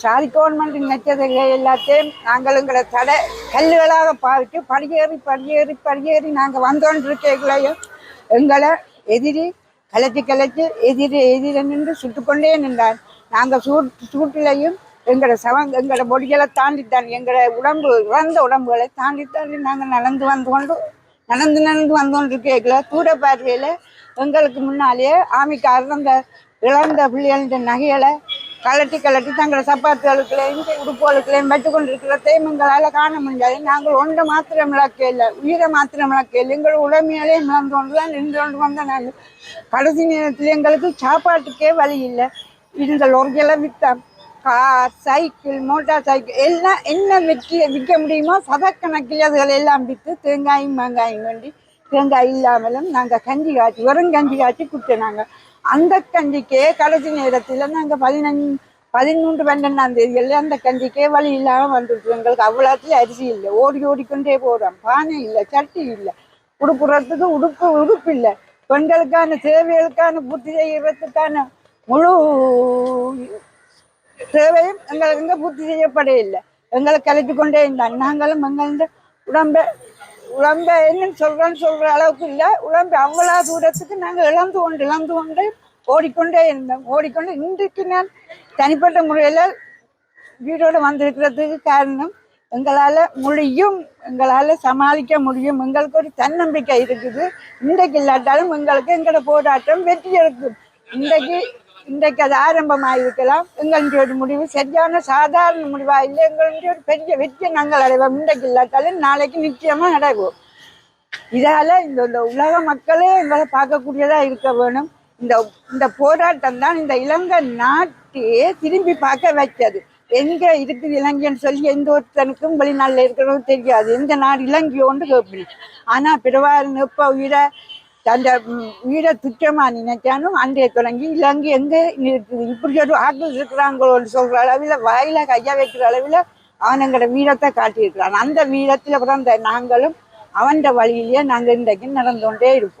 சாதி கவர்மெண்ட் நினைச்சதுகளை எல்லாத்தையும் நாங்கள் எங்களை தடை கல்லுகளாக பாவித்து படியேறி படியேறி படியேறி நாங்கள் வந்தோன்னு எங்களை எதிரி கலைச்சி கலைச்சி எதிரி எதிரி நின்று சுட்டுக்கொண்டே நின்றார். நாங்கள் சூட் சூட்டிலையும் எங்களோட சவங்க எங்களோட பொடிகளை தாண்டித்தான் எங்களோட உடம்பு இறந்த உடம்புகளை தாண்டி தாண்டி நாங்கள் நடந்து வந்து கொண்டு நடந்து நடந்து வந்தோன்னு தூர பார்வையில் எங்களுக்கு முன்னாலேயே ஆமிக்காரர் அந்த இழந்த பிள்ளைகளின் நகைகளை கலட்டி கலட்டி தங்களை சப்பாத்துகளுக்குள்ளேயும் உடுப்புகளுக்குள்ளேயும் வச்சு கொண்டிருக்கிறதையும் எங்களால் காண முடியாது. நாங்கள் ஒன்றை மாத்திரம் இழக்க இல்லை. உயிரை மாத்திரம் இழக்க இல்லை. எங்கள் உடமையாலே இழந்து கொண்டு தான் நின்று கொண்டு வந்த நாங்கள். கடைசி நேரத்தில் எங்களுக்கு சாப்பாட்டுக்கே வழி இல்லை. இந்த லொர்கெல்லாம் விற்றோம் கார் சைக்கிள் மோட்டார் சைக்கிள் எல்லாம் என்ன விற்க விற்க முடியுமோ சதக்கணக்கில் அதுகள் எல்லாம் விற்று தேங்காயும் மாங்காயும் வேண்டி தேங்காய் இல்லாமலும் நாங்கள் கஞ்சி காய்ச்சி வெறும் கஞ்சி காய்ச்சி கொடுத்தோம் நாங்கள். அந்த கஞ்சிக்கே கடைசி நேரத்தில் நாங்கள் பதினஞ்சு பதிமூன்று பன்னெண்டாம் தேதிகளில் அந்த கஞ்சிக்கே வழி இல்லாமல் வந்துட்டு எங்களுக்கு அவ்வளோத்துல அரிசி இல்லை. ஓடி ஓடிக்கொண்டே போகிறோம் பானை இல்லை சட்டி இல்லை. உடுப்புறத்துக்கு உடுப்பு உடுப்பு இல்லை. பெண்களுக்கான சேவைகளுக்கான பூர்த்தி செய்கிறதுக்கான முழு தேவையும் எங்களுக்கு இங்கே பூர்த்தி செய்யப்பட எங்களை கலைத்து கொண்டே இருந்தாங்க. நாங்களும் எங்கள் உடம்பை உழம்ப என்னன்னு சொல்கிறேன்னு சொல்கிற அளவுக்கு இல்லை. உழம்ப அவ்வளோ தூரத்துக்கு நாங்கள் இழந்து கொண்டு இழந்து கொண்டு ஓடிக்கொண்டே இருந்தோம். ஓடிக்கொண்டு இன்றைக்கு நான் தனிப்பட்ட முறையில் வீடோடு வந்திருக்கிறதுக்கு காரணம் எங்களால் முடியும் எங்களால் சமாளிக்க முடியும். எங்களுக்கு ஒரு தன்னம்பிக்கை இருக்குது. இன்றைக்கு இல்லாட்டாலும் எங்களுக்கு எங்களோட போராட்டம் வெற்றி எடுக்கும். இன்றைக்கு இன்றைக்கு அது ஆரம்பமாக இருக்கலாம் எங்களுடைய ஒரு முடிவு சரியான சாதாரண முடிவாக இல்லை எங்களுடைய ஒரு பெரிய வெற்றியை நாங்கள் அடைவோம். இன்றைக்கு இல்லாட்டாலும் நாளைக்கு நிச்சயமாக அடைவோம் இதால இந்த இந்த உலக மக்களே எங்களை பார்க்கக்கூடியதா இருக்க வேணும். இந்த இந்த போராட்டம் தான் இந்த இலங்கை நாட்டையே திரும்பி பார்க்க வச்சது எங்க இருக்குது இலங்கைன்னு சொல்லி எந்த ஒருத்தனுக்கும் வெளிநாட்டில் இருக்கிறதும் தெரியாது. எந்த நாடு இலங்கையோன்னு கேட்பேன் ஆனா பிறவாறு நெப்ப உயிரை அந்த வீட துச்சமா நினைச்சாலும் அன்றைய தொடங்கி இலங்கை எங்க இருக்குது? இப்படி ஒரு ஆட்கள் இருக்கிறாங்களோன்னு சொல்ற அளவில் வாயில கையா வைக்கிற அளவில் அவனங்களோட வீரத்தை காட்டியிருக்கிறான். அந்த வீரத்தில் பிறந்த நாங்களும் அவன் வழியிலேயே நாங்கள் இன்றைக்கு நடந்து கொண்டே இருப்போம்.